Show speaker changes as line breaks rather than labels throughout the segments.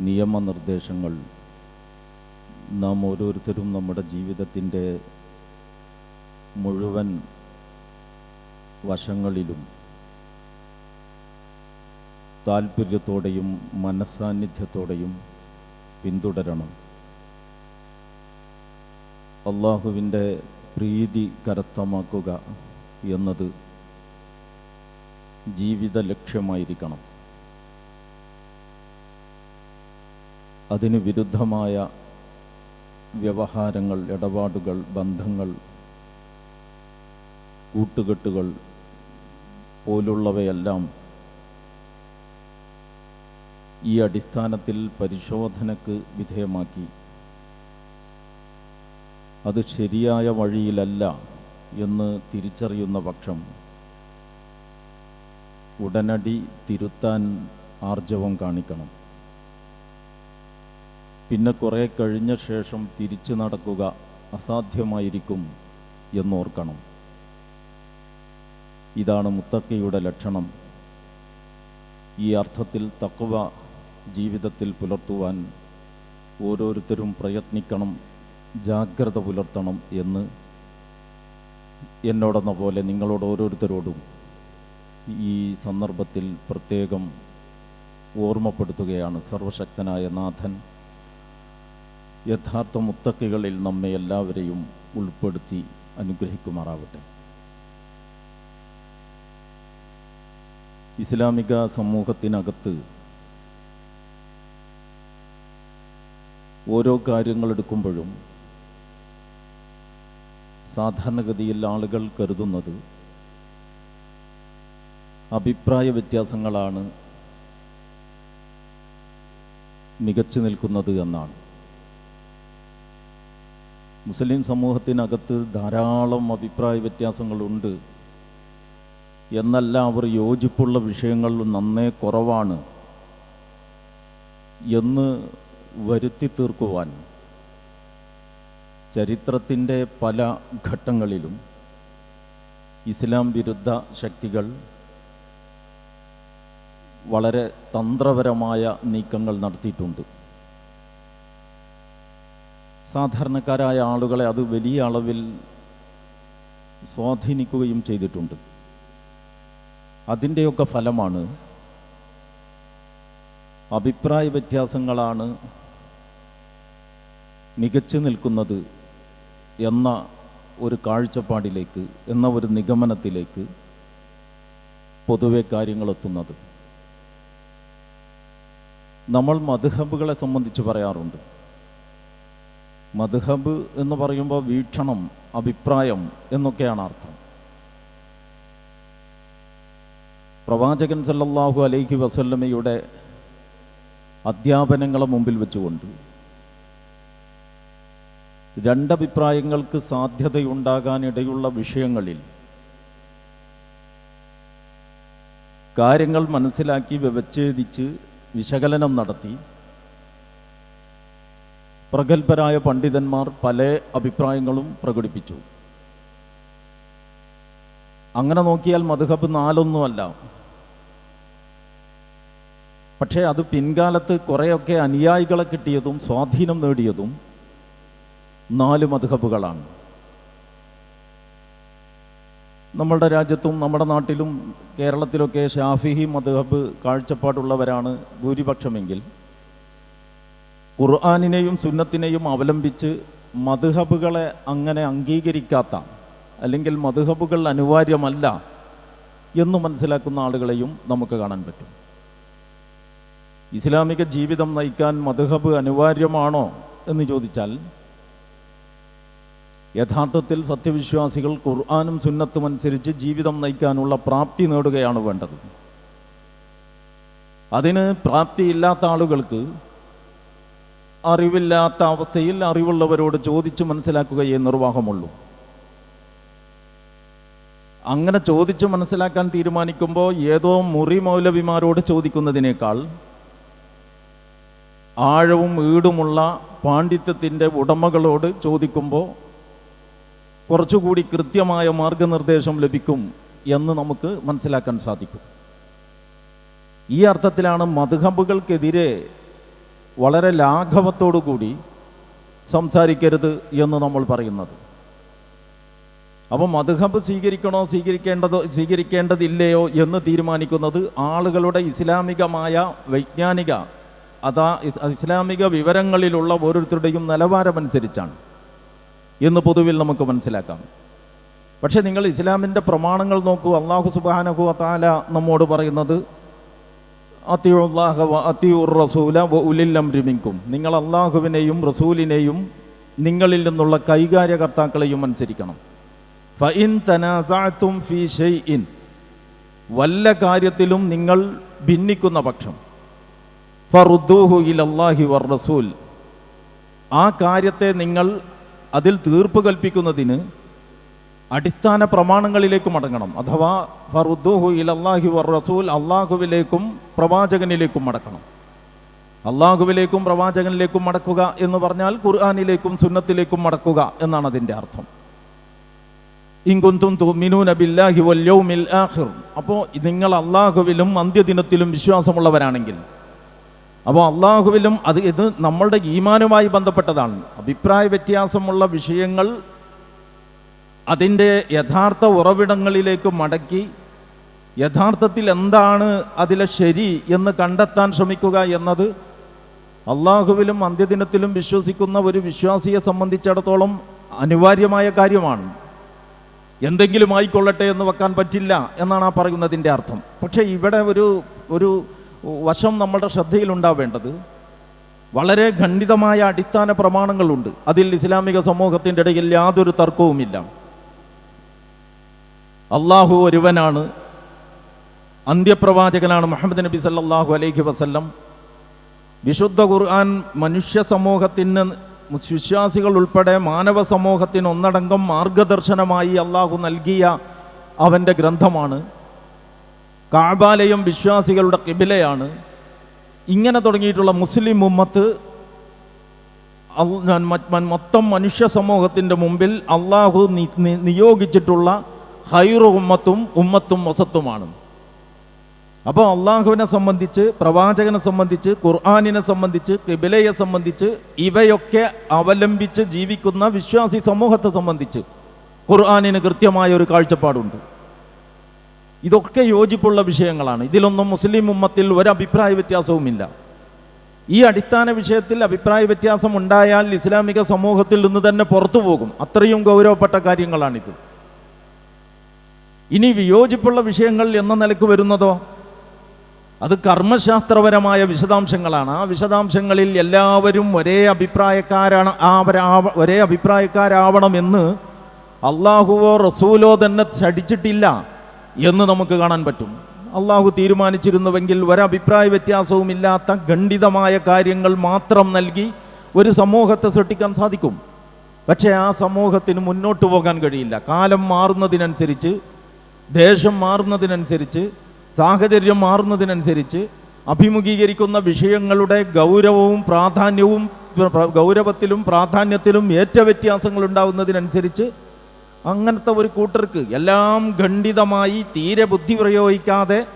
നിയമനിർദ്ദേശങ്ങൾ നാം ഓരോരുത്തരും നമ്മുടെ ജീവിതത്തിന്റെ മുഴുവൻ വശങ്ങളിലും താല്പര്യത്തോടെയും മനസ്സാന്നിധ്യത്തോടെയും പിന്തുടരണം. അള്ളാഹുവിന്റെ പ്രീതി കരസ്ഥമാക്കുക എന്നത് ജീവിത ലക്ഷ്യമായിരിക്കണം. അതിന് വിരുദ്ധമായ വ്യവഹാരങ്ങൾ ഇടപാടുകൾ ബന്ധങ്ങൾ കൂട്ടുകെട്ടുകൾ പോലുള്ളവയെല്ലാം ഈ അടിസ്ഥാനത്തിൽ പരിശോധനക്ക് വിധേയമാക്കി. അത് ശരിയായ വഴിയിലല്ല എന്ന് തിരിച്ചറിയുന്ന പക്ഷം ഉടനടി തിരുത്താൻ ആർജവം കാണിക്കണം. പിന്നെ കുറേ കഴിഞ്ഞ ശേഷം തിരിച്ചു നടക്കുക അസാധ്യമായിരിക്കും എന്നോർക്കണം. ഇതാണ് മുത്തക്കയുടെ ലക്ഷണം. ഈ അർത്ഥത്തിൽ തക്കവ ജീവിതത്തിൽ പുലർത്തുവാൻ ഓരോരുത്തരും പ്രയത്നിക്കണം ജാഗ്രത പുലർത്തണം എന്ന് എന്നോടെന്ന പോലെ നിങ്ങളോട് ഓരോരുത്തരോടും ഈ സന്ദർഭത്തിൽ പ്രത്യേകം ഓർമ്മപ്പെടുത്തുകയാണ് സർവശക്തനായ നാഥൻ. യഥാർത്ഥ മുത്തക്കികളിൽ നമ്മെ എല്ലാവരെയും ഉൾപ്പെടുത്തി അനുഗ്രഹിക്കുമാറാവട്ടെ. ഇസ്ലാമിക സമൂഹത്തിനകത്ത് ഓരോ കാര്യങ്ങൾ എടുക്കുമ്പോഴും സാധാരണഗതിയിൽ ആളുകൾ കരുതുന്നത് അഭിപ്രായ വ്യത്യാസങ്ങളാണ് മികച്ചു നിൽക്കുന്നത് എന്നാണ്. മുസ്ലിം സമൂഹത്തിനകത്ത് ധാരാളം അഭിപ്രായ വ്യത്യാസങ്ങളുണ്ട്. എന്നല്ല അവർ യോജിപ്പുള്ള വിഷയങ്ങൾ നന്നേ കുറവാണ് എന്ന് വരുത്തി തീർക്കുവാൻ ചരിത്രത്തിന്റെ പല ഘട്ടങ്ങളിലും ഇസ്ലാം വിരുദ്ധ ശക്തികൾ വളരെ തന്ത്രപരമായ നീക്കങ്ങൾ നടത്തിയിട്ടുണ്ട്. സാധാരണക്കാരായ ആളുകളെ അത് വലിയ അളവിൽ സ്വാധീനിക്കുകയും ചെയ്തിട്ടുണ്ട്. അതിന്റെയൊക്കെ ഫലമാണ് അഭിപ്രായ വ്യത്യാസങ്ങളാണ് മികച്ചു നിൽക്കുന്നത് എന്ന ഒരു കാഴ്ചപ്പാടിലേക്ക് എന്ന ഒരു നിഗമനത്തിലേക്ക് പൊതുവെ കാര്യങ്ങളെത്തുന്നത് നമ്മൾ മധുഹബുകളെ സംബന്ധിച്ച് പറയാറുണ്ട്. മധുഹബ് എന്ന് പറയുമ്പോൾ വീക്ഷണം അഭിപ്രായം എന്നൊക്കെയാണ് അർത്ഥം. പ്രവാചകൻ സല്ലല്ലാഹു അലൈഹി വസല്ലമയുടെ അധ്യാപനങ്ങളെ മുമ്പിൽ വെച്ചുകൊണ്ട് രണ്ടഭിപ്രായങ്ങൾക്ക് സാധ്യതയുണ്ടാകാനിടയുള്ള വിഷയങ്ങളിൽ കാര്യങ്ങൾ മനസ്സിലാക്കി വ്യവച്ഛേദിച്ച് വിശകലനം നടത്തി പ്രഗത്ഭരായ പണ്ഡിതന്മാർ പല അഭിപ്രായങ്ങളും പ്രകടിപ്പിച്ചു. അങ്ങനെ നോക്കിയാൽ മധുഹബ് നാലൊന്നുമല്ല. പക്ഷേ അത് പിൻകാലത്ത് കുറേയൊക്കെ അനുയായികളെ കിട്ടിയതും സ്വാധീനം നേടിയതും നാല് മധുഹബുകളാണ്. നമ്മളുടെ രാജ്യത്തും നമ്മുടെ നാട്ടിലും കേരളത്തിലൊക്കെ ഷാഫിഹി മധുഹബ് കാഴ്ചപ്പാടുള്ളവരാണ് ഭൂരിപക്ഷമെങ്കിൽ. ഖുർആാനിനെയും സുന്നത്തിനെയും അവലംബിച്ച് മധുഹബുകളെ അങ്ങനെ അംഗീകരിക്കാത്ത അല്ലെങ്കിൽ മധുഹബുകൾ അനിവാര്യമല്ല എന്ന് മനസ്സിലാക്കുന്ന ആളുകളെയും നമുക്ക് കാണാൻ പറ്റും. ഇസ്ലാമിക ജീവിതം നയിക്കാൻ മധുഹബ് അനിവാര്യമാണോ എന്ന് ചോദിച്ചാൽ യഥാർത്ഥത്തിൽ സത്യവിശ്വാസികൾ ഖുർആാനും സുന്നത്തും അനുസരിച്ച് ജീവിതം നയിക്കാനുള്ള പ്രാപ്തി നേടുകയാണ് വേണ്ടത്. അതിന് പ്രാപ്തിയില്ലാത്ത ആളുകൾക്ക് അറിവില്ലാത്ത അവസ്ഥയിൽ അറിവുള്ളവരോട് ചോദിച്ചു മനസ്സിലാക്കുകയേ നിർവാഹമുള്ളൂ. അങ്ങനെ ചോദിച്ചു മനസ്സിലാക്കാൻ തീരുമാനിക്കുമ്പോൾ ഏതോ മുറി മൗലവിമാരോട് ചോദിക്കുന്നതിനേക്കാൾ ആഴവും ഈടുമുള്ള പാണ്ഡിത്യത്തിന്റെ ഉടമകളോട് ചോദിക്കുമ്പോൾ കുറച്ചുകൂടി കൃത്യമായ മാർഗനിർദ്ദേശം ലഭിക്കും എന്ന് നമുക്ക് മനസ്സിലാക്കാൻ സാധിക്കും. ഈ അർത്ഥത്തിലാണ് മധുഹബുകൾക്കെതിരെ വളരെ ലാഘവത്തോടു കൂടി സംസാരിക്കരുത് എന്ന് നമ്മൾ പറയുന്നത്. അപ്പം മധുഹബ് സ്വീകരിക്കണോ സ്വീകരിക്കേണ്ടതോ സ്വീകരിക്കേണ്ടതില്ലയോ എന്ന് തീരുമാനിക്കുന്നത് ആളുകളുടെ ഇസ്ലാമികമായ വൈജ്ഞാനിക അതാ ഇസ്ലാമിക വിവരങ്ങളിലുള്ള ഓരോരുത്തരുടെയും നിലവാരമനുസരിച്ചാണ് എന്ന് പൊതുവിൽ നമുക്ക് മനസ്സിലാക്കാം. പക്ഷേ നിങ്ങൾ ഇസ്ലാമിന്റെ പ്രമാണങ്ങൾ നോക്കൂ. അള്ളാഹു സുബാനഹു താല നമ്മോട് പറയുന്നത് അത്തിയുള്ളാഹ വ റസൂല വ നിങ്ങൾ അള്ളാഹുവിനെയും റസൂലിനെയും നിങ്ങളിൽ നിന്നുള്ള കൈകാര്യകർത്താക്കളെയും അനുസരിക്കണം. ഫഇൻ വല്ല കാര്യത്തിലും നിങ്ങൾ ഭിന്നിക്കുന്ന പക്ഷം. ഇലല്ലാഹി വർ റസൂൽ. ആ കാര്യത്തെ നിങ്ങൾ അതിൽ തീർപ്പ് കൽപ്പിക്കുന്നതിന് അടിസ്ഥാന പ്രമാണങ്ങളിലേക്ക് മടങ്ങണം. അഥവാ ഫറുദ്ദൂഹു ഇലല്ലാഹി വർ റസൂൽ അള്ളാഹുവിലേക്കും പ്രവാചകനിലേക്കും മടക്കണം. അള്ളാഹുവിലേക്കും പ്രവാചകനിലേക്കും മടക്കുക എന്ന് പറഞ്ഞാൽ ഖുർആാനിലേക്കും സുന്നത്തിലേക്കും മടക്കുക എന്നാണ് അതിന്റെ അർത്ഥം. ഇങ്കുന്തും തുമിനൂന ബില്ലാഹി വൽ യൗമിൽ ആഖിർ. അപ്പോൾ നിങ്ങൾ അള്ളാഹുവിലും അന്ത്യദിനത്തിലും വിശ്വാസമുള്ളവരാണെങ്കിൽ അപ്പോൾ അള്ളാഹുവിലും അത് ഇത് നമ്മളുടെ ഈമാനുമായി ബന്ധപ്പെട്ടതാണ്. അഭിപ്രായ വ്യത്യാസമുള്ള വിഷയങ്ങൾ അതിന്റെ യഥാർത്ഥ ഉറവിടങ്ങളിലേക്ക് മടക്കി യഥാർത്ഥത്തിൽ എന്താണ് അതിലെ ശരി എന്ന് കണ്ടെത്താൻ ശ്രമിക്കുക എന്നത് അള്ളാഹുവിലും അന്ത്യദിനത്തിലും വിശ്വസിക്കുന്ന ഒരു വിശ്വാസിയെ സംബന്ധിച്ചിടത്തോളം അനിവാര്യമായ കാര്യമാണ്. എന്തെങ്കിലും ആയിക്കൊള്ളട്ടെ എന്ന് വെക്കാൻ പറ്റില്ല എന്നാണ് ആ പറയുന്നതിന്റെ അർത്ഥം. പക്ഷേ ഇവിടെ ഒരു ഒരു വശം നമ്മളുടെ ശ്രദ്ധയിലുണ്ടാവേണ്ടത് വളരെ ഖണ്ഡിതമായ അടിസ്ഥാന പ്രമാണങ്ങളുണ്ട്. അതിൽ ഇസ്ലാമിക സമൂഹത്തിന്റെ ഇടയിൽ യാതൊരു തർക്കവുമില്ല. അള്ളാഹു ഒരുവനാണ്. അന്ത്യപ്രവാചകനാണ് മുഹമ്മദ് നബി സല്ലാഹു അലൈഹി വസല്ലം. വിശുദ്ധ ഖുർആൻ മനുഷ്യ സമൂഹത്തിന് വിശ്വാസികൾ ഉൾപ്പെടെ മാനവ സമൂഹത്തിന് ഒന്നടങ്കം മാർഗദർശനമായി അള്ളാഹു നൽകിയ അവന്റെ ഗ്രന്ഥമാണ്. കാബാലയം വിശ്വാസികളുടെ കിബിലയാണ്. ഇങ്ങനെ തുടങ്ങിയിട്ടുള്ള മുസ്ലിം ഉമ്മത്ത് മൊത്തം മനുഷ്യ സമൂഹത്തിന്റെ മുമ്പിൽ അള്ളാഹു നിയോഗിച്ചിട്ടുള്ള ഹൈറു ഉമ്മത്തും ഉമ്മത്തും വസത്തുമാണ്. അപ്പോൾ അള്ളാഹുവിനെ സംബന്ധിച്ച് പ്രവാചകനെ സംബന്ധിച്ച് ഖുർആാനിനെ സംബന്ധിച്ച് കിബിലയെ സംബന്ധിച്ച് ഇവയൊക്കെ അവലംബിച്ച് ജീവിക്കുന്ന വിശ്വാസി സമൂഹത്തെ സംബന്ധിച്ച് ഖുർആാനിന് കൃത്യമായ ഒരു കാഴ്ചപ്പാടുണ്ട്. ഇതൊക്കെ യോജിപ്പുള്ള വിഷയങ്ങളാണ്. ഇതിലൊന്നും മുസ്ലിം ഉമ്മത്തിൽ ഒരു അഭിപ്രായ വ്യത്യാസവുമില്ല. ഈ അടിസ്ഥാന വിഷയത്തിൽ അഭിപ്രായ വ്യത്യാസം ഉണ്ടായാൽ ഇസ്ലാമിക സമൂഹത്തിൽ നിന്ന് തന്നെ പുറത്തു പോകും അത്രയും ഗൗരവപ്പെട്ട കാര്യങ്ങളാണിത്. ഇനി വിയോജിപ്പുള്ള വിഷയങ്ങൾ എന്ന നിലയ്ക്ക് വരുന്നതോ? അത് കർമ്മശാസ്ത്രപരമായ വിശദാംശങ്ങളാണ്. ആ വിശദാംശങ്ങളിൽ എല്ലാവരും ഒരേ അഭിപ്രായക്കാരാണ് ആവ- ഒരേ അഭിപ്രായക്കാരാവണമെന്ന് അള്ളാഹുവോ റസൂലോ തന്നെ ചടിച്ചിട്ടില്ല എന്ന് നമുക്ക് കാണാൻ പറ്റും. അള്ളാഹു തീരുമാനിച്ചിരുന്നുവെങ്കിൽ ഒരഭിപ്രായ വ്യത്യാസവുമില്ലാത്ത ഖണ്ഡിതമായ കാര്യങ്ങൾ മാത്രം നൽകി ഒരു സമൂഹത്തെ സൃഷ്ടിക്കാൻ സാധിക്കും. പക്ഷേ ആ സമൂഹത്തിന് മുന്നോട്ട് പോകാൻ കഴിയില്ല. കാലം മാറുന്നതിനനുസരിച്ച് ദേശം മാറുന്നതിനനുസരിച്ച് സാഹചര്യം മാറുന്നതിനനുസരിച്ച് അഭിമുഖീകരിക്കുന്ന വിഷയങ്ങളുടെ ഗൗരവവും പ്രാധാന്യവും ഗൗരവത്തിലും പ്രാധാന്യത്തിലും ഏറ്റ വ്യത്യാസങ്ങൾ ഉണ്ടാവുന്നതിനനുസരിച്ച് അങ്ങനത്തെ ഒരു കൂട്ടർക്ക് എല്ലാം ഖണ്ഡിതമായി തീരെ ബുദ്ധി പ്രയോഗിക്കാതെ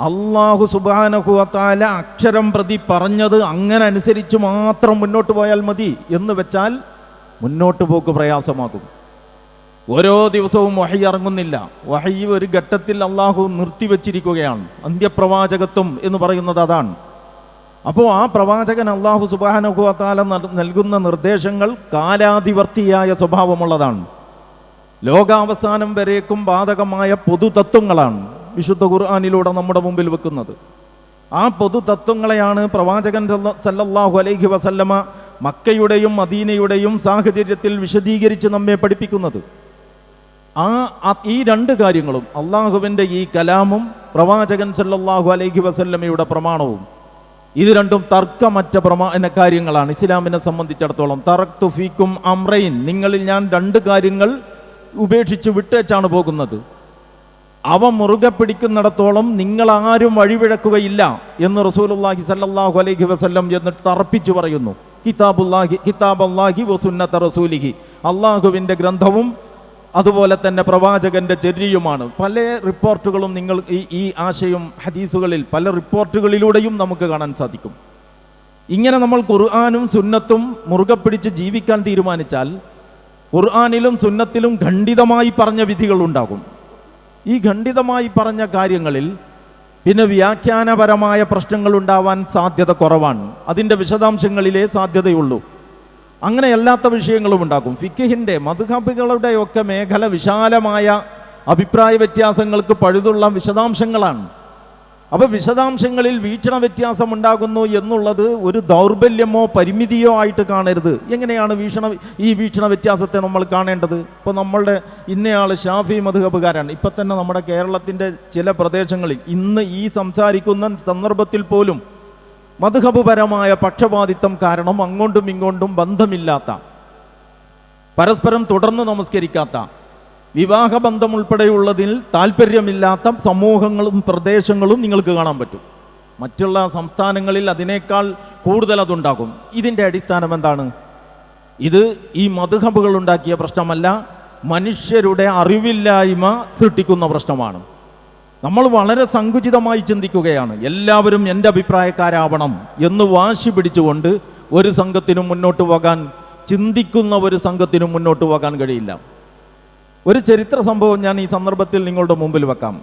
അള്ളാഹു സുബാനഹുവത്താല അക്ഷരം പ്രതി പറഞ്ഞത് അങ്ങനെ അനുസരിച്ച് മാത്രം മുന്നോട്ട് പോയാൽ മതി എന്ന് വെച്ചാൽ മുന്നോട്ട് പോക്ക് പ്രയാസമാകും. ഓരോ ദിവസവും വഹി ഇറങ്ങുന്നില്ല. വഹി ഒരു ഘട്ടത്തിൽ അള്ളാഹു നിർത്തിവെച്ചിരിക്കുകയാണ് അന്ത്യപ്രവാചകത്വം എന്ന് പറയുന്നത് അതാണ്. അപ്പോൾ ആ പ്രവാചകൻ അള്ളാഹു സുബാനുഭവത്താല നൽകുന്ന നിർദ്ദേശങ്ങൾ കാലാധിവർത്തിയായ സ്വഭാവമുള്ളതാണ്. ലോകാവസാനം വരേക്കും ബാധകമായ പൊതുതത്വങ്ങളാണ് വിശുദ്ധ ഖുർആാനിലൂടെ നമ്മുടെ മുമ്പിൽ വെക്കുന്നത്. ആ പൊതുതത്വങ്ങളെയാണ് പ്രവാചകൻ സല്ലല്ലാഹു അലൈഹി വസല്ലമ മക്കയുടെയും മദീനയുടെയും സാഹചര്യത്തിൽ വിശദീകരിച്ച് നമ്മെ പഠിപ്പിക്കുന്നത്. ആ ഈ രണ്ട് കാര്യങ്ങളും അള്ളാഹുവിന്റെ ഈ കലാമും പ്രവാചകൻ സല്ലാഹു അലൈഹി വസല്ലമയുടെ പ്രമാണവും ഇത് രണ്ടും തർക്കമറ്റ പ്രമാണ കാര്യങ്ങളാണ്. ഇസ്ലാമിനെ സംബന്ധിച്ചിടത്തോളം തറക്തു ഫീക്കും അമ്രയിൻ നിങ്ങളിൽ ഞാൻ രണ്ട് കാര്യങ്ങൾ ഉപേക്ഷിച്ച് വിട്ടേച്ചാണ് പോകുന്നത്. അവ മുറുകെ പിടിക്കുന്നിടത്തോളം നിങ്ങൾ ആരും വഴിവിഴക്കുകയില്ല എന്ന് റസൂലുള്ളാഹി സല്ലാഹു അലൈഹി വസല്ലം എന്ന് തറപ്പിച്ചു പറയുന്നു. കിതാബുല്ലാഹി കിതാബ് അള്ളാഹി വസുന്നത്ത റസൂലിഹി. അള്ളാഹുവിന്റെ ഗ്രന്ഥവും അതുപോലെ തന്നെ പ്രവാചകന്റെ ചര്യയുമാണ് പല റിപ്പോർട്ടുകളും നിങ്ങൾ ഈ ഈ ആശയം ഹദീസുകളിൽ പല റിപ്പോർട്ടുകളിലൂടെയും നമുക്ക് കാണാൻ സാധിക്കും. ഇങ്ങനെ നമ്മൾ ഖുർആാനും സുന്നത്തും മുറുകെ പിടിച്ച് ജീവിക്കാൻ തീരുമാനിച്ചാൽ ഖുർആാനിലും സുന്നത്തിലും ഖണ്ഡിതമായി പറഞ്ഞ വിധികൾ ഉണ്ടാകും. ഈ ഖണ്ഡിതമായി പറഞ്ഞ കാര്യങ്ങളിൽ പിന്നെ വ്യാഖ്യാനപരമായ പ്രശ്നങ്ങൾ ഉണ്ടാവാൻ സാധ്യത കുറവാണ്. അതിന്റെ വിശദാംശങ്ങളിലേ സാധ്യതയുള്ളൂ. അങ്ങനെ അല്ലാത്ത വിഷയങ്ങളും ഉണ്ടാക്കും ഫിക്കിഹിന്റെ മധുഹബികളുടെ ഒക്കെ മേഖല വിശാലമായ അഭിപ്രായ വ്യത്യാസങ്ങൾക്ക് പഴുതുള്ള വിശദാംശങ്ങളാണ്. അപ്പോൾ വിശദാംശങ്ങളിൽ വീക്ഷണ വ്യത്യാസം ഉണ്ടാകുന്നു എന്നുള്ളത് ഒരു ദൗർബല്യമോ പരിമിതിയോ ആയിട്ട് കാണരുത്. എങ്ങനെയാണ് വീക്ഷണ ഈ വീക്ഷണ വ്യത്യാസത്തെ നമ്മൾ കാണേണ്ടത്? ഇപ്പോൾ നമ്മളുടെ ഇന്നയാൾ ഷാഫി മധുഹബുകാരാണ്. ഇപ്പം തന്നെ നമ്മുടെ കേരളത്തിന്റെ ചില പ്രദേശങ്ങളിൽ ഇന്ന് ഈ സംസാരിക്കുന്ന സന്ദർഭത്തിൽ പോലും മധുഹബുപരമായ പക്ഷപാതിത്വം കാരണം അങ്ങോട്ടും ഇങ്ങോട്ടും ബന്ധമില്ലാത്ത പരസ്പരം തുടർന്ന് നമസ്കരിക്കാത്ത വിവാഹബന്ധം ഉൾപ്പെടെയുള്ളതിൽ താല്പര്യമില്ലാത്ത സമൂഹങ്ങളും പ്രദേശങ്ങളും നിങ്ങൾക്ക് കാണാൻ പറ്റും. മറ്റുള്ള സംസ്ഥാനങ്ങളിൽ അതിനേക്കാൾ കൂടുതൽ അതുണ്ടാകും. ഇതിന്റെ അടിസ്ഥാനം എന്താണ്? ഇത് ഈ മധുഹബുകൾ ഉണ്ടാക്കിയ പ്രശ്നമല്ല മനുഷ്യരുടെ അറിവില്ലായ്മ സൃഷ്ടിക്കുന്ന പ്രശ്നമാണ്. നമ്മൾ വളരെ സങ്കുചിതമായി ചിന്തിക്കുകയാണ്. എല്ലാവരും എന്റെ അഭിപ്രായക്കാരാവണം എന്ന് വാശി പിടിച്ചുകൊണ്ട് ഒരു സംഘത്തിനും മുന്നോട്ട് പോകാൻ ചിന്തിക്കുന്ന ഒരു സംഘത്തിനും മുന്നോട്ട് പോകാൻ കഴിയില്ല. ഒരു ചരിത്ര സംഭവം ഞാൻ ഈ സന്ദർഭത്തിൽ നിങ്ങളുടെ മുമ്പിൽ വെക്കാം.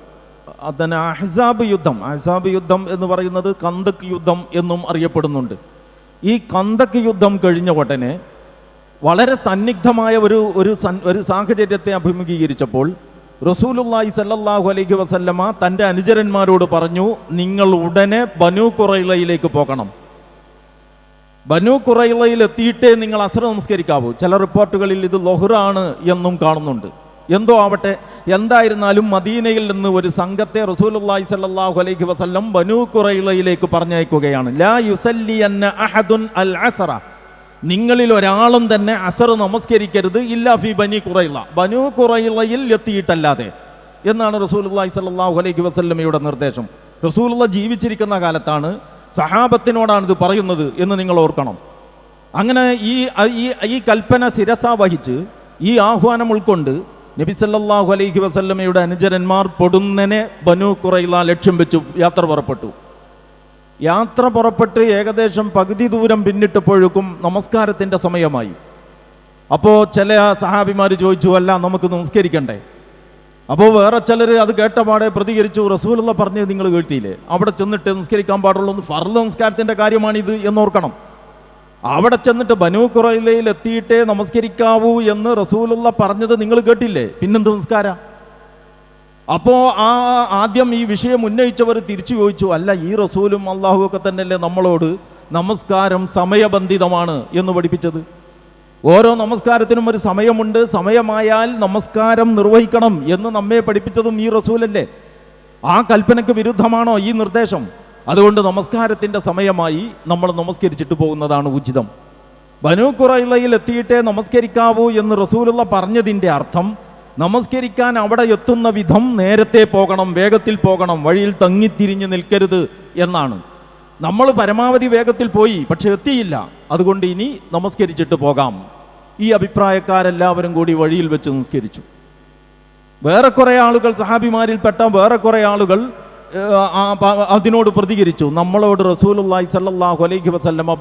അതിന് അഹ്സാബ് യുദ്ധം. അഹ്സാബ് യുദ്ധം എന്ന് പറയുന്നത് കന്തക് യുദ്ധം എന്നും അറിയപ്പെടുന്നുണ്ട്. ഈ കന്തക് യുദ്ധം കഴിഞ്ഞ ഉടനെ വളരെ സന്നിഗ്ധമായ ഒരു ഒരു ഒരു സാഹചര്യത്തെ അഭിമുഖീകരിച്ചപ്പോൾ റസൂലുള്ളാഹി സല്ലല്ലാഹു അലൈഹി വസല്ലമ തന്റെ അനുചരന്മാരോട് പറഞ്ഞു നിങ്ങൾ ഉടനെ ബനു കുറയിലയിലേക്ക് പോകണം. ബനു കുറയിലയിൽ എത്തിയിട്ടേ നിങ്ങൾ അസർ നമസ്കരിക്കാവൂ. ചില റിപ്പോർട്ടുകളിൽ ഇത് ലൊഹ്റാണ് എന്നും കാണുന്നുണ്ട്. എന്തോ ആവട്ടെ എന്തായിരുന്നാലും മദീനയിൽ നിന്ന് ഒരു സംഘത്തെ റസൂലുള്ളാഹി സ്വല്ലല്ലാഹു അലൈഹി വസല്ലം ബനു കുറയിലയിലേക്ക് പറഞ്ഞയക്കുകയാണ്. ലാ യുസല്ലി അന്ന അഹദുൻ അൽ അസറ. നിങ്ങളിൽ ഒരാളും തന്നെ അസർ നമസ്കരിക്കരുത്. ഇല്ലാ ഫി ബനി കുറയില്ല ബനു കുറയിലയിൽ എത്തിയിട്ടല്ലാതെ. എന്നാണ് റസൂലുള്ളാഹി സ്വല്ലല്ലാഹു അലൈഹി വസല്ലമയുടെ നിർദ്ദേശം. റസൂലുള്ള ജീവിച്ചിരിക്കുന്ന കാലത്താണ് സഹാബത്തിനോടാണ് ഇത് പറയുന്നത് എന്ന് നിങ്ങൾ ഓർക്കണം. അങ്ങനെ ഈ ഈ കൽപ്പന ശിരസ വഹിച്ച് ഈ ആഹ്വാനം ഉൾക്കൊണ്ട് നബി സല്ലല്ലാഹു അലൈഹി വസല്ലമയുടെ അനുചരന്മാർ പൊടുന്നനെ ബനു കുറയില ലക്ഷ്യം വെച്ച് യാത്ര പുറപ്പെട്ടു. യാത്ര പുറപ്പെട്ട് ഏകദേശം പകുതി ദൂരം പിന്നിട്ടപ്പോഴേക്കും നമസ്കാരത്തിന്റെ സമയമായി. അപ്പോൾ ചില സഹാബിമാർ ചോദിച്ചു അല്ല നമുക്ക് നമസ്കരിക്കണ്ടേ? അപ്പോൾ വേറെ ചിലർ അത് കേട്ടപാടെ പ്രതികരിച്ചു റസൂലുള്ള പറഞ്ഞത് നിങ്ങൾ കേട്ടിയില്ലേ അവിടെ ചെന്നിട്ട് നിസ്കരിക്കാൻ പാടുള്ളൂ എന്ന് ഫർദ് നമസ്കാരത്തിന്റെ കാര്യമാണിത് എന്നോർക്കണം. അവിടെ ചെന്നിട്ട് ബനു കുറയിലയിൽ എത്തിയിട്ടേ നമസ്കരിക്കാവൂ എന്ന് റസൂലുള്ള പറഞ്ഞത് നിങ്ങൾ കേട്ടില്ലേ? പിന്നെന്ത് നമസ്കാര? അപ്പോൾ ആ ആദ്യം ഈ വിഷയം ഉന്നയിച്ചവർ തിരിച്ചു ചോദിച്ചു അല്ല ഈ റസൂലും അള്ളാഹു ഒക്കെ തന്നെയല്ലേ നമ്മളോട് നമസ്കാരം സമയബന്ധിതമാണ് എന്ന് പഠിപ്പിച്ചത്? ഓരോ നമസ്കാരത്തിനും ഒരു സമയമുണ്ട്. സമയമായാൽ നമസ്കാരം നിർവഹിക്കണം എന്ന് നമ്മെ പഠിപ്പിച്ചതും ഈ റസൂലല്ലേ? ആ കൽപ്പനയ്ക്ക് വിരുദ്ധമാണോ ഈ നിർദ്ദേശം? അതുകൊണ്ട് നമസ്കാരത്തിന്റെ സമയമായി നമ്മൾ നമസ്കരിച്ചിട്ട് പോകുന്നതാണ് ഉചിതം. ബനു കുറയിലയിൽ എത്തിയിട്ടേ നമസ്കരിക്കാവൂ എന്ന് റസൂലുള്ള പറഞ്ഞതിന്റെ അർത്ഥം നമസ്കരിക്കാൻ അവിടെ എത്തുന്ന വിധം നേരത്തെ പോകണം വേഗത്തിൽ പോകണം വഴിയിൽ തങ്ങിത്തിരിഞ്ഞ് നിൽക്കരുത് എന്നാണ്. നമ്മൾ പരമാവധി വേഗത്തിൽ പോയി പക്ഷെ എത്തിയില്ല. അതുകൊണ്ട് ഇനി നമസ്കരിച്ചിട്ട് പോകാം. ഈ അഭിപ്രായക്കാരെല്ലാവരും കൂടി വഴിയിൽ വെച്ച് നമസ്കരിച്ചു വേറെ കുറേ ആളുകൾ സഹാബിമാരിൽപ്പെട്ട വേറെ കുറേ ആളുകൾ അതിനോട് പ്രതികരിച്ചു. നമ്മളോട് റസൂലുള്ളാഹി സല്ലല്ലാഹു അലൈഹി വസല്ലമ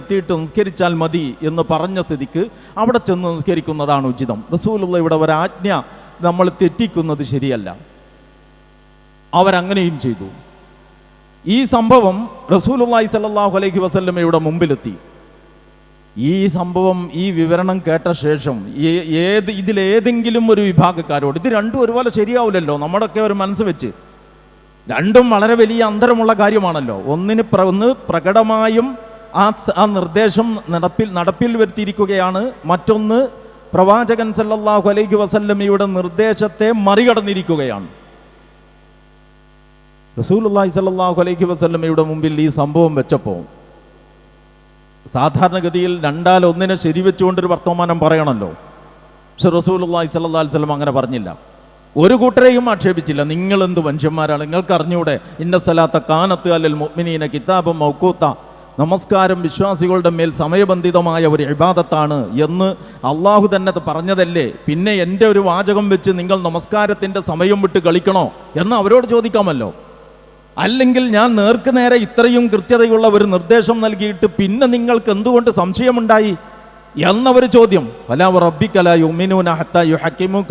എത്തിയിട്ട് നിസ്കരിച്ചാൽ മതി എന്ന് പറഞ്ഞ സ്ഥിതിക്ക് അവിടെ ചെന്ന് നിസ്കരിക്കുന്നതാണ് ഉചിതം. റസൂലുള്ള ഇവിടെ ഒരാജ്ഞ നമ്മൾ തെറ്റിക്കുന്നത് ശരിയല്ല. അവരങ്ങനെയും ചെയ്തു. ഈ സംഭവം റസൂലുള്ളാഹി സല്ലല്ലാഹു അലൈഹി വസല്ലമയുടെ മുമ്പിലെത്തി. ഈ സംഭവം ഈ വിവരണം കേട്ട ശേഷം ഏത് ഇതിലേതെങ്കിലും ഒരു വിഭാഗക്കാരോട് ഇത് രണ്ടും ഒരുപോലെ ശരിയാവില്ലല്ലോ നമ്മുടെയൊക്കെ ഒരു മനസ്സ് വെച്ച്. രണ്ടും വളരെ വലിയ അന്തരമുള്ള കാര്യമാണല്ലോ. ഒന്നിന് പ്ര ഒന്ന് പ്രകടമായും ആ ആ നിർദ്ദേശം നടപ്പിൽ നടപ്പിൽ വരുത്തിയിരിക്കുകയാണ്. മറ്റൊന്ന് പ്രവാചകൻ സല്ലല്ലാഹു അലൈഹി വസല്ലമയുടെ നിർദ്ദേശത്തെ മറികടന്നിരിക്കുകയാണ്. റസൂലുള്ളാഹി സല്ലല്ലാഹു അലൈഹി വസല്ലമയുടെ മുമ്പിൽ ഈ സംഭവം വെച്ചപ്പോൾ സാധാരണഗതിയിൽ രണ്ടാൽ ഒന്നിനെ ശരിവെച്ചുകൊണ്ടൊരു വർത്തമാനം പറയണമല്ലോ പക്ഷെ റസൂലുള്ളാഹി സല്ലല്ലാഹു അലൈഹി വസല്ലം അങ്ങനെ പറഞ്ഞില്ല. ഒരു കൂട്ടരെയും ആക്ഷേപിച്ചില്ല. നിങ്ങൾ എന്ത് മനുഷ്യന്മാരാണ്? നിങ്ങൾക്ക് അറിഞ്ഞൂടെ ഇന്ന സലാത്ത കാനത്ത് അല്ലൽ മുഅ്മിനീന കിതാബും മൗക്കൂത്ത നമസ്കാരം വിശ്വാസികളുടെ മേൽ സമയബന്ധിതമായ ഒരു ഇബാദത്താണ് എന്ന് അള്ളാഹു തന്നെ പറഞ്ഞതല്ലേ? പിന്നെ എന്റെ ഒരു വാചകം വെച്ച് നിങ്ങൾ നമസ്കാരത്തിന്റെ സമയം വിട്ട് കളിക്കണോ എന്ന് അവരോട് ചോദിക്കാമല്ലോ. അല്ലെങ്കിൽ ഞാൻ നേർക്ക് നേരെ ഇത്രയും കൃത്യതയുള്ള ഒരു നിർദ്ദേശം നൽകിയിട്ട് പിന്നെ നിങ്ങൾക്ക് എന്തുകൊണ്ട് സംശയമുണ്ടായി? എന്നവർ ചോദ്യം. വലാ റബ്ബിക്കല യുഹക്കിമു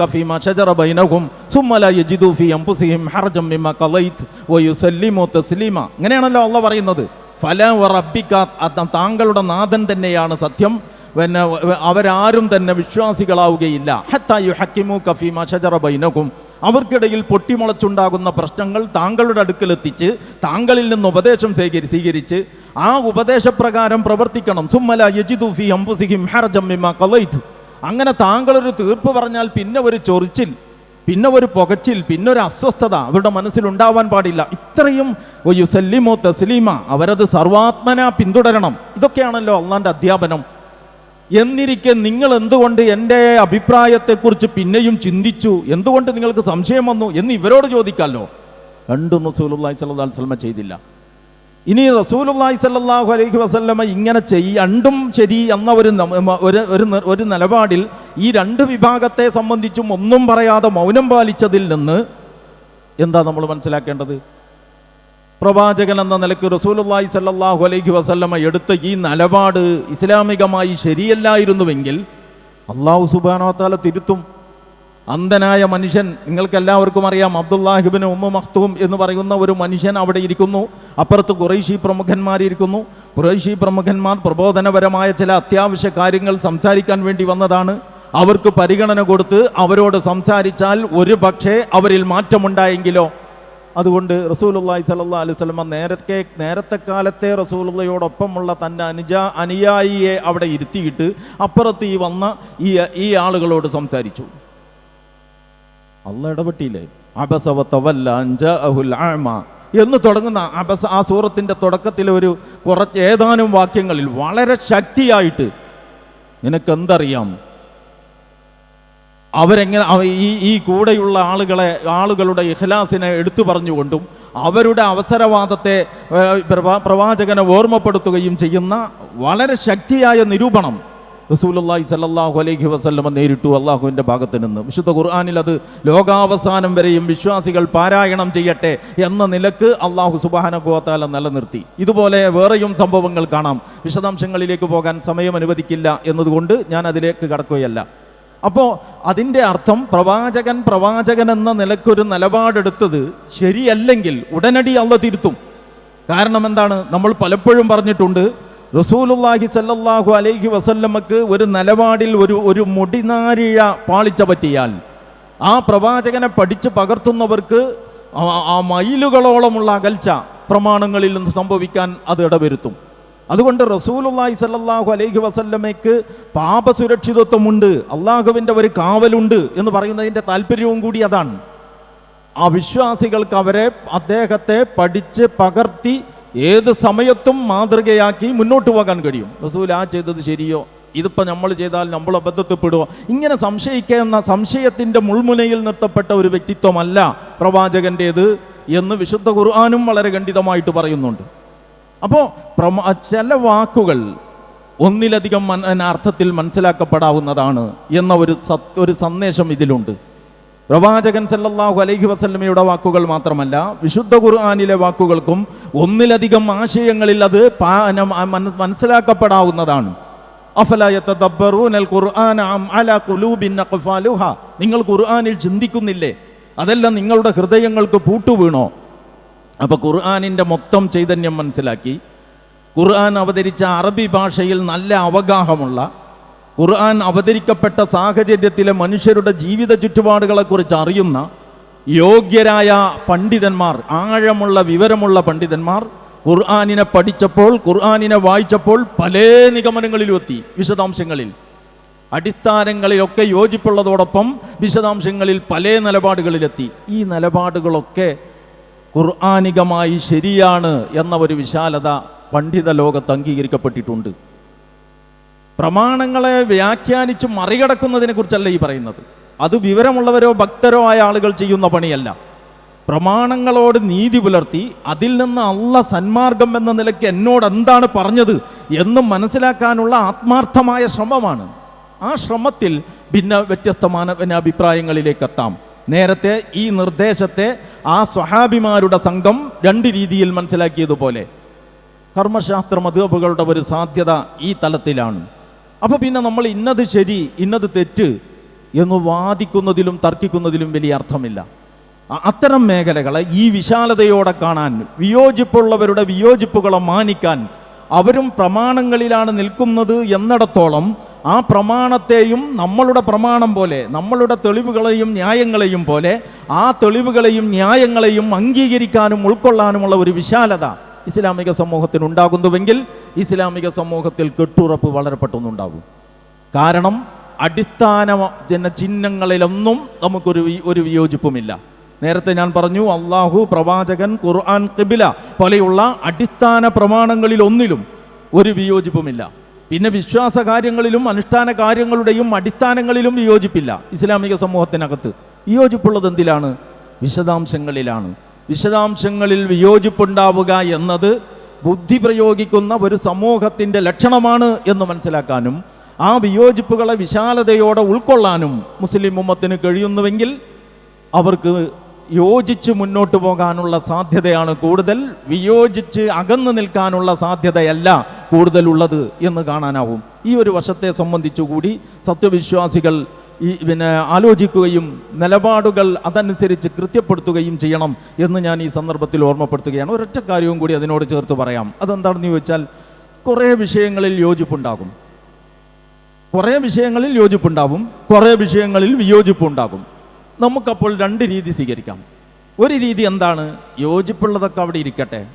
യജിദു ഹർജം പറയുന്നത്. റബ്ബിക്ക താങ്കളുടെ നാഥൻ തന്നെയാണ് സത്യം. പിന്നെ അവരാരും തന്നെ വിശ്വാസികളാവുകയില്ല. യുഹക്കിമു അവർക്കിടയിൽ പൊട്ടിമുളച്ചുണ്ടാകുന്ന പ്രശ്നങ്ങൾ താങ്കളുടെ അടുക്കലെത്തിച്ച് താങ്കളിൽ നിന്ന് ഉപദേശം സ്വീകരി സ്വീകരിച്ച് ആ ഉപദേശപ്രകാരം പ്രവർത്തിക്കണം. സുമ്മല യജിദു ഫി ഹർജമ്മിമ കലൈത്ത് അങ്ങനെ താങ്കളൊരു തീർപ്പ് പറഞ്ഞാൽ പിന്നെ ഒരു ചൊറിച്ചിൽ പിന്നെ ഒരു പുകച്ചിൽ പിന്നെ ഒരു അസ്വസ്ഥത അവരുടെ മനസ്സിലുണ്ടാവാൻ പാടില്ല. ഇത്രയും യുസല്ലിമോ തസ്ലീമ അവരത് സർവാത്മന പിന്തുടരണം. ഇതൊക്കെയാണല്ലോ അള്ളാന്റെ അധ്യാപനം. എന്നിരിക്കെ നിങ്ങൾ എന്തുകൊണ്ട് എന്റെ അഭിപ്രായത്തെക്കുറിച്ച് പിന്നെയും ചിന്തിച്ചു? എന്തുകൊണ്ട് നിങ്ങൾക്ക് സംശയം വന്നു? എന്ന് ഇവരോട് ചോദിക്കാമല്ലോ രണ്ടും റസൂലുള്ളാഹി സ്വല്ലല്ലാഹു അലൈഹി വസല്ലമ ചെയ്തില്ല. ഇനി റസൂലുള്ളാഹി സ്വല്ലല്ലാഹു അലൈഹി വസല്ലമ ഇങ്ങനെ ചെയ് രണ്ടും ശരി എന്ന ഒരു ഒരു ഒരു നിലപാടിൽ ഈ രണ്ട് വിഭാഗത്തെ സംബന്ധിച്ചും ഒന്നും പറയാതെ മൗനം പാലിച്ചതിൽ നിന്ന് എന്താ നമ്മൾ മനസ്സിലാക്കേണ്ടത്? പ്രവാചകൻ എന്ന നിലയ്ക്ക് റസൂലുള്ളാഹി സല്ലല്ലാഹു അലൈഹി വസല്ലമ എടുത്ത ഈ നിലപാട് ഇസ്ലാമികമായി ശരിയല്ലായിരുന്നുവെങ്കിൽ അള്ളാഹു സുബാനോ താല തിരുത്തും. അന്ധനായ മനുഷ്യൻ നിങ്ങൾക്ക് എല്ലാവർക്കും അറിയാം അബ്ദുല്ലാഹിബിന് ഉമ്മ മഖ്തൂം എന്ന് പറയുന്ന ഒരു മനുഷ്യൻ അവിടെ ഇരിക്കുന്നു. അപ്പുറത്ത് കുറേശി പ്രമുഖന്മാരിരിക്കുന്നു കുറേശി പ്രമുഖന്മാർ പ്രബോധനപരമായ ചില അത്യാവശ്യ കാര്യങ്ങൾ സംസാരിക്കാൻ വേണ്ടി വന്നതാണ്. അവർക്ക് പരിഗണന കൊടുത്ത് അവരോട് സംസാരിച്ചാൽ ഒരു പക്ഷേ അവരിൽ മാറ്റമുണ്ടായെങ്കിലോ? അതുകൊണ്ട് റസൂലുള്ളാഹി സ്വല്ലല്ലാഹു അലൈഹി സ്വലമ നേരത്തെ നേരത്തെ കാലത്തെ റസൂലുള്ളയോടൊപ്പമുള്ള തന്റെ അനുജ അനുയായിയെ അവിടെ ഇരുത്തിയിട്ട് അപ്പുറത്ത് ഈ വന്ന ഈ ഈ ആളുകളോട് സംസാരിച്ചു. അല്ല ഇടപെട്ടില്ലേ? അബസവത്തവല്ല എന്ന് തുടങ്ങുന്ന അബസ ആ സൂറത്തിന്റെ തുടക്കത്തിലെ ഒരു കുറച്ച് ഏതാനും വാക്യങ്ങളിൽ വളരെ ശക്തിയായിട്ട് നിനക്കെന്തറിയാം? അവരെങ്ങനെ അവ- ഈ ഈ കൂടെയുള്ള ആളുകളെ ആളുകളുടെ ഇഖ്ലാസിനെ എടുത്തു പറഞ്ഞുകൊണ്ടും അവരുടെ അവസരവാദത്തെ പ്രവാചകനെ ഓർമ്മപ്പെടുത്തുകയും ചെയ്യുന്ന വളരെ ശക്തിയായ നിരൂപണം. റസൂലുള്ളാഹി സല്ലല്ലാഹു അലൈഹി വസല്ലമ നേരിട്ടു. അള്ളാഹുവിന്റെ ഭാഗത്ത് നിന്ന്. വിശുദ്ധ ഖുർആാനിൽ അത് ലോകാവസാനം വരെയും വിശ്വാസികൾ പാരായണം ചെയ്യട്ടെ എന്ന നിലയ്ക്ക് അള്ളാഹു സുബാനഗോത്താല നിലനിർത്തി. ഇതുപോലെ വേറെയും സംഭവങ്ങൾ കാണാം. വിശദാംശങ്ങളിലേക്ക് പോകാൻ സമയം അനുവദിക്കില്ല എന്നതുകൊണ്ട് ഞാൻ അതിലേക്ക് കടക്കുകയല്ല. അപ്പോൾ അതിന്റെ അർത്ഥം പ്രവാചകൻ പ്രവാചകൻ എന്ന നിലക്കൊരു നിലപാടെടുത്തത് ശരിയല്ലെങ്കിൽ ഉടനടി അള്ള തിരുത്തും. കാരണം എന്താണ്? നമ്മൾ പലപ്പോഴും പറഞ്ഞിട്ടുണ്ട് റസൂലുള്ളാഹി സല്ലല്ലാഹു അലൈഹി വസല്ലമക്ക് ഒരു നിലപാടിൽ ഒരു ഒരു മുടിനാരിഴ പാളിച്ച പറ്റിയാൽ ആ പ്രവാചകനെ പഠിച്ചു പകർത്തുന്നവർക്ക് ആ- മൈലുകളോളമുള്ള അകൽച്ച പ്രമാണങ്ങളിൽ നിന്ന് സംഭവിക്കാൻ അത് ഇടവരുത്തും. അതുകൊണ്ട് റസൂലുള്ളാഹി സല്ലല്ലാഹു അലൈഹി വസല്ലമയ്ക്ക് പാപസുരക്ഷിതത്വമുണ്ട് അള്ളാഹുവിന്റെ ഒരു കാവലുണ്ട് എന്ന് പറയുന്നതിന്റെ താല്പര്യവും കൂടി അതാണ്. ആ വിശ്വാസികൾക്ക് അവരെ അദ്ദേഹത്തെ പഠിച്ച് പകർത്തി ഏത് സമയത്തും മാതൃകയാക്കി മുന്നോട്ട് പോകാൻ കഴിയും. റസൂൽ ആ ചെയ്തത് ശരിയോ? ഇതിപ്പോൾ നമ്മൾ ചെയ്താൽ നമ്മൾ അബദ്ധത്തിൽപ്പെടുവോ? ഇങ്ങനെ സംശയിക്കുന്ന സംശയത്തിന്റെ മുൾമുനയിൽ നിർത്തപ്പെട്ട ഒരു വ്യക്തിത്വമല്ല പ്രവാചകന്റേത് എന്ന് വിശുദ്ധ ഖുർആാനും വളരെ ഖണ്ഡിതമായിട്ട് പറയുന്നുണ്ട്. അപ്പോൾ പ്രമാ ചില വാക്കുകൾ ഒന്നിലധികം അർത്ഥത്തിൽ മനസ്സിലാക്കപ്പെടാവുന്നതാണ് എന്ന ഒരു സത് ഒരു സന്ദേശം ഇതിലുണ്ട്. പ്രവാചകൻ സല്ലല്ലാഹു അലൈഹി വസല്ലമയുടെ വാക്കുകൾ മാത്രമല്ല വിശുദ്ധ ഖുർആാനിലെ വാക്കുകൾക്കും ഒന്നിലധികം ആശയങ്ങളിൽ അത് മനസ്സിലാക്കപ്പെടാവുന്നതാണ്. നിങ്ങൾ ഖുർആാനിൽ ചിന്തിക്കുന്നില്ലേ? അതെല്ലാം നിങ്ങളുടെ ഹൃദയങ്ങൾക്ക് പൂട്ടുവീണോ? അപ്പോൾ ഖുർആാനിന്റെ മൊത്തം ചൈതന്യം മനസ്സിലാക്കി. ഖുർആൻ അവതരിച്ച അറബി ഭാഷയിൽ നല്ല അവഗാഹമുള്ള ഖുർആൻ അവതരിക്കപ്പെട്ട സാഹചര്യത്തിലെ മനുഷ്യരുടെ ജീവിത ചുറ്റുപാടുകളെക്കുറിച്ച് അറിയുന്ന യോഗ്യരായ പണ്ഡിതന്മാർ ആഴമുള്ള വിവരമുള്ള പണ്ഡിതന്മാർ ഖുർആാനിനെ പഠിച്ചപ്പോൾ ഖുർആാനിനെ വായിച്ചപ്പോൾ പല നിഗമനങ്ങളിലും എത്തി വിശദാംശങ്ങളിൽ. അടിസ്ഥാനങ്ങളിലൊക്കെ യോജിപ്പുള്ളതോടൊപ്പം വിശദാംശങ്ങളിൽ പല നിലപാടുകളിലെത്തി. ഈ നിലപാടുകളൊക്കെ ഖുർആാനികമായി ശരിയാണ് എന്ന ഒരു വിശാലത പണ്ഡിത ലോകത്ത് അംഗീകരിക്കപ്പെട്ടിട്ടുണ്ട്. പ്രമാണങ്ങളെ വ്യാഖ്യാനിച്ച് മറികടക്കുന്നതിനെ കുറിച്ചല്ല ഈ പറയുന്നത്. അത് വിവരമുള്ളവരോ ഭക്തരോ ആയ ആളുകൾ ചെയ്യുന്ന പണിയല്ല. പ്രമാണങ്ങളോട് നീതി പുലർത്തി അതിൽ നിന്ന് അള്ള സന്മാർഗം എന്ന നിലയ്ക്ക് എന്നോട് എന്താണ് പറഞ്ഞത് എന്ന് മനസ്സിലാക്കാനുള്ള ആത്മാർത്ഥമായ ശ്രമമാണ്. ആ ശ്രമത്തിൽ ഭിന്ന വ്യത്യസ്തമായ പിന്നെ അഭിപ്രായങ്ങളിലേക്ക് എത്താം നേരത്തെ ഈ നിർദ്ദേശത്തെ ആ സ്വഹാബിമാരുടെ സംഘം രണ്ട് രീതിയിൽ മനസ്സിലാക്കിയതുപോലെ. കർമ്മശാസ്ത്ര മധുബുകളുടെ ഒരു സാധ്യത ഈ തലത്തിലാണ്. അപ്പോൾ പിന്നെ നമ്മൾ ഇന്നത് ശരി ഇന്നത് തെറ്റ് എന്ന് വാദിക്കുന്നതിലും തർക്കിക്കുന്നതിലും വലിയ അർത്ഥമില്ല. അത്തരം മേഖലകളെ ഈ വിശാലതയോടെ കാണാൻ വിയോജിപ്പുള്ളവരുടെ വിയോജിപ്പുകളെ മാനിക്കാൻ അവരും പ്രമാണങ്ങളിലാണ് നിൽക്കുന്നത് എന്നിടത്തോളം ആ പ്രമാണത്തെയും നമ്മളുടെ പ്രമാണം പോലെ നമ്മളുടെ തെളിവുകളെയും ന്യായങ്ങളെയും പോലെ ആ തെളിവുകളെയും ന്യായങ്ങളെയും അംഗീകരിക്കാനും ഉൾക്കൊള്ളാനുമുള്ള ഒരു വിശാലത ഇസ്ലാമിക സമൂഹത്തിന് ഉണ്ടാകുന്നുവെങ്കിൽ ഇസ്ലാമിക സമൂഹത്തിൽ കെട്ടുറപ്പ് വളരെ പെട്ടെന്നുണ്ടാകും. കാരണം അടിസ്ഥാന ജന ചിഹ്നങ്ങളിലൊന്നും നമുക്കൊരു ഒരു വിയോജിപ്പുമില്ല. നേരത്തെ ഞാൻ പറഞ്ഞു അള്ളാഹു പ്രവാചകൻ ഖുർആൻ കിബില പോലെയുള്ള അടിസ്ഥാന പ്രമാണങ്ങളിൽ ഒന്നിലും ഒരു വിയോജിപ്പുമില്ല. പിന്നെ വിശ്വാസ കാര്യങ്ങളിലും അനുഷ്ഠാന കാര്യങ്ങളുടെയും അടിസ്ഥാനങ്ങളിലും വിയോജിപ്പില്ല ഇസ്ലാമിക സമൂഹത്തിനകത്ത്. വിയോജിപ്പുള്ളത് എന്തിലാണ്? വിശദാംശങ്ങളിലാണ്. വിശദാംശങ്ങളിൽ വിയോജിപ്പുണ്ടാവുക എന്നത് ബുദ്ധി പ്രയോഗിക്കുന്ന ഒരു സമൂഹത്തിന്റെ ലക്ഷണമാണ് എന്ന് മനസ്സിലാക്കാനും ആ വിയോജിപ്പുകളെ വിശാലതയോടെ ഉൾക്കൊള്ളാനും മുസ്ലിം ഉമ്മത്തിന് കഴിയുന്നുവെങ്കിൽ അവർക്ക് യോജിച്ച് മുന്നോട്ട് പോകാനുള്ള സാധ്യതയാണ് കൂടുതൽ. വിയോജിച്ച് അകന്നു നിൽക്കാനുള്ള സാധ്യതയല്ല കൂടുതലുള്ളത് എന്ന് കാണാനാവും. ഈ ഒരു വശത്തെ സംബന്ധിച്ചുകൂടി സത്യവിശ്വാസികൾ ഈ പിന്നെ ആലോചിക്കുകയും നിലപാടുകൾ അതനുസരിച്ച് കൃത്യപ്പെടുത്തുകയും ചെയ്യണം എന്ന് ഞാൻ ഈ സന്ദർഭത്തിൽ ഓർമ്മപ്പെടുത്തുകയാണ്. ഒരൊറ്റ കാര്യവും കൂടി അതിനോട് ചേർത്ത് പറയാം. അതെന്താണെന്ന് ചോദിച്ചാൽ കുറേ വിഷയങ്ങളിൽ യോജിപ്പുണ്ടാകും. കുറേ വിഷയങ്ങളിൽ യോജിപ്പുണ്ടാവും കുറേ വിഷയങ്ങളിൽ വിയോജിപ്പുണ്ടാകും. നമുക്കപ്പോൾ രണ്ട് രീതി സ്വീകരിക്കാം. ഒരു രീതി എന്താണ്? യോജിപ്പുള്ളതൊക്കെ അവിടെ ഇരിക്കട്ടെ.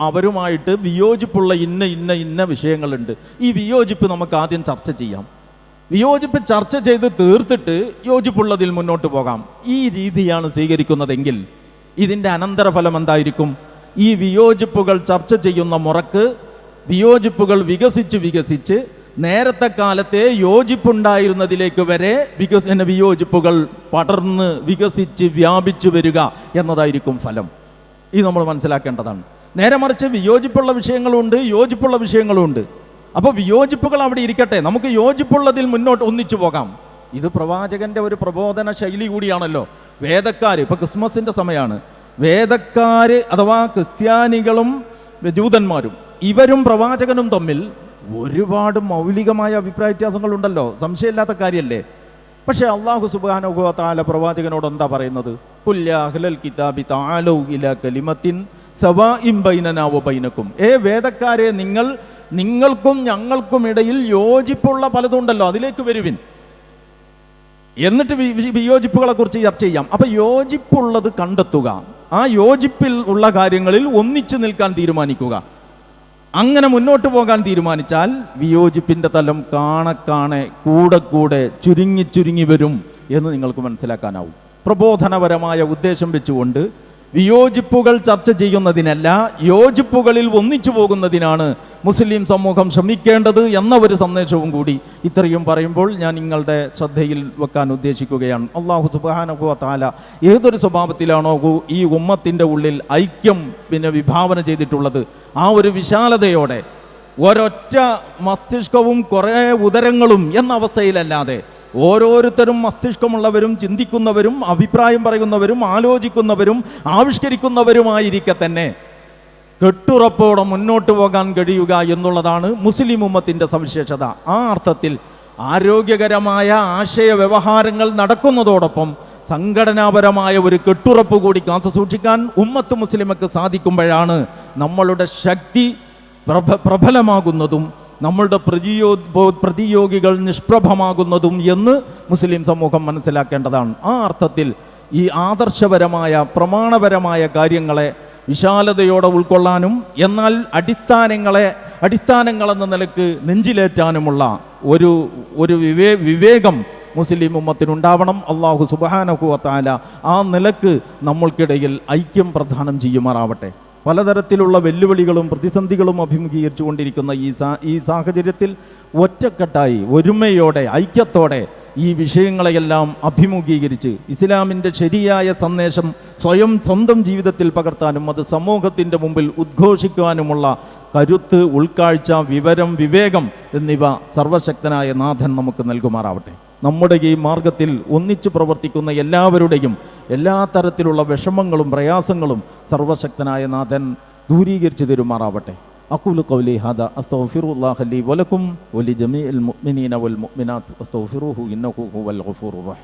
അവരുമായിട്ട് വിയോജിപ്പുള്ള ഇന്ന ഇന്ന ഇന്ന വിഷയങ്ങളുണ്ട്. ഈ വിയോജിപ്പ് നമുക്ക് ആദ്യം ചർച്ച ചെയ്യാം. വിയോജിപ്പ് ചർച്ച ചെയ്ത് തീർത്തിട്ട് യോജിപ്പുള്ളതിൽ മുന്നോട്ട് പോകാം. ഈ രീതിയാണ് സ്വീകരിക്കുന്നതെങ്കിൽ ഇതിന്റെ അനന്തരഫലം എന്തായിരിക്കും? ഈ വിയോജിപ്പുകൾ ചർച്ച ചെയ്യുന്ന മുറക്ക് വിയോജിപ്പുകൾ വികസിച്ച് വികസിച്ച് നേരത്തെ കാലത്തെ യോജിപ്പുണ്ടായിരുന്നതിലേക്ക് വരെ വികസ പിന്നെ വിയോജിപ്പുകൾ പടർന്ന് വികസിച്ച് വ്യാപിച്ചു വരിക എന്നതായിരിക്കും ഫലം. ഇത് നമ്മൾ മനസ്സിലാക്കേണ്ടതാണ്. നേരെ മറിച്ച് വിയോജിപ്പുള്ള വിഷയങ്ങളുണ്ട് യോജിപ്പുള്ള വിഷയങ്ങളുണ്ട്. അപ്പോൾ വിയോജിപ്പുകൾ അവിടെ ഇരിക്കട്ടെ. നമുക്ക് യോജിപ്പുള്ളതിൽ മുന്നോട്ട് ഒന്നിച്ചു പോകാം. ഇത് പ്രവാചകന്റെ ഒരു പ്രബോധന ശൈലി കൂടിയാണല്ലോ. വേദക്കാർ ഇപ്പൊ ക്രിസ്മസിന്റെ സമയമാണ് വേദക്കാര് അഥവാ ക്രിസ്ത്യാനികളും ജൂതന്മാരും ഇവരും പ്രവാചകനും തമ്മിൽ ഒരുപാട് മൗലികമായ അഭിപ്രായ വ്യത്യാസങ്ങളുണ്ടല്ലോ. സംശയമില്ലാത്ത കാര്യമല്ലേ പക്ഷേ അള്ളാഹു സുബാനുഭവ പ്രവാചകനോട് എന്താ പറയുന്നത്? "ഖുൽ യാ അഹ്ലൽ കിതാബി ഇലാ കലിമത്തിൻ സവാഇൻ ബൈനനാ വ ബൈനക്കും ഏ വേദക്കാരെ നിങ്ങൾ നിങ്ങൾക്കും ഞങ്ങൾക്കും ഇടയിൽ യോജിപ്പുള്ള പലതുണ്ടല്ലോ. അതിലേക്ക് വരുവിൻ. എന്നിട്ട് വിയോജിപ്പുകളെ കുറിച്ച് ചർച്ച ചെയ്യാം. അപ്പൊ യോജിപ്പുള്ളത് കണ്ടെത്തുക. ആ യോജിപ്പിൽ ഉള്ള കാര്യങ്ങളിൽ ഒന്നിച്ചു നിൽക്കാൻ തീരുമാനിക്കുക. അങ്ങനെ മുന്നോട്ട് പോകാൻ തീരുമാനിച്ചാൽ വിയോജിപ്പിന്റെ തലം കാണെ കാണെ കൂടെ കൂടെ ചുരുങ്ങി ചുരുങ്ങി വരും എന്ന് നിങ്ങൾക്ക് മനസ്സിലാക്കാനാവും. പ്രബോധനപരമായ ഉദ്ദേശം വെച്ചുകൊണ്ട് വിയോജിപ്പുകൾ ചർച്ച ചെയ്യുന്നതിനല്ല യോജിപ്പുകളിൽ ഒന്നിച്ചു പോകുന്നതിനാണ് മുസ്ലിം സമൂഹം ശ്രമിക്കേണ്ടത് എന്ന ഒരു സന്ദേശവും കൂടി ഇത്രയും പറയുമ്പോൾ ഞാൻ നിങ്ങളുടെ ശ്രദ്ധയിൽ വെക്കാൻ ഉദ്ദേശിക്കുകയാണ്. അള്ളാഹു സുബാനഹു താല ഏതൊരു സ്വഭാവത്തിലാണോ ഈ ഉമ്മത്തിന്റെ ഉള്ളിൽ ഐക്യം പിന്നെ വിഭാവന ചെയ്തിട്ടുള്ളത് ആ ഒരു വിശാലതയോടെ ഒരൊറ്റ മസ്തിഷ്കവും കുറേ ഉദരങ്ങളും എന്ന അവസ്ഥയിലല്ലാതെ ഓരോരുത്തരും മസ്തിഷ്കമുള്ളവരും ചിന്തിക്കുന്നവരും അഭിപ്രായം പറയുന്നവരും ആലോചിക്കുന്നവരും ആവിഷ്കരിക്കുന്നവരുമായിരിക്കെ തന്നെ കെട്ടുറപ്പോടെ മുന്നോട്ട് പോകാൻ കഴിയുക എന്നുള്ളതാണ് മുസ്ലിം ഉമ്മത്തിന്റെ സവിശേഷത. ആ അർത്ഥത്തിൽ ആരോഗ്യകരമായ ആശയ വ്യവഹാരങ്ങൾ നടക്കുന്നതോടൊപ്പം സംഘടനാപരമായ ഒരു കെട്ടുറപ്പ് കൂടി കാത്തു സൂക്ഷിക്കാൻ ഉമ്മത്ത് മുസ്ലിമക്ക് സാധിക്കുമ്പോഴാണ് നമ്മളുടെ ശക്തി പ്രഭ പ്രബലമാകുന്നതും നമ്മളുടെ പ്രതിയോ പ്രതിയോഗികൾ നിഷ്പ്രഭമാകുന്നതും എന്ന് മുസ്ലിം സമൂഹം മനസ്സിലാക്കേണ്ടതാണ്. ആ അർത്ഥത്തിൽ ഈ ആദർശപരമായ പ്രമാണപരമായ കാര്യങ്ങളെ വിശാലതയോടെ ഉൾക്കൊള്ളാനും എന്നാൽ അടിസ്ഥാനങ്ങളെ അടിസ്ഥാനങ്ങളെന്ന നിലയ്ക്ക് നെഞ്ചിലേറ്റാനുമുള്ള ഒരു ഒരു വിവേ വിവേകം മുസ്ലിം ഉമ്മത്തിനുണ്ടാവണം. അള്ളാഹു സുബാനഹുവത്താല ആ നിലയ്ക്ക് നമ്മൾക്കിടയിൽ ഐക്യം പ്രദാനം ചെയ്യുമാറാവട്ടെ. പലതരത്തിലുള്ള വെല്ലുവിളികളും പ്രതിസന്ധികളും അഭിമുഖീകരിച്ചു കൊണ്ടിരിക്കുന്ന ഈ സാ ഈ സാഹചര്യത്തിൽ ഒറ്റക്കെട്ടായി ഒരുമയോടെ ഐക്യത്തോടെ ഈ വിഷയങ്ങളെയെല്ലാം അഭിമുഖീകരിച്ച് ഇസ്ലാമിന്റെ ശരിയായ സന്ദേശം സ്വയം സ്വന്തം ജീവിതത്തിൽ പകർത്താനും അത് സമൂഹത്തിന്റെ മുമ്പിൽ ഉദ്ഘോഷിക്കുവാനുമുള്ള കരുത്ത് ഉൾക്കാഴ്ച വിവരം വിവേകം എന്നിവ സർവശക്തനായ നാഥൻ നമുക്ക് നൽകുമാറാവട്ടെ. നമ്മുടെ ഈ മാർഗത്തിൽ ഒന്നിച്ചു പ്രവർത്തിക്കുന്ന എല്ലാവരുടെയും എല്ലാ തരത്തിലുള്ള വിഷമങ്ങളും പ്രയാസങ്ങളും സർവശക്തനായ നാഥൻ ദൂരീകരിച്ചു തരുമാറാവട്ടെ أقول قولي هذا أستغفر الله لي ولكم ولجميع المؤمنين والمؤمنات أستغفروه إنه هو الغفور الرحيم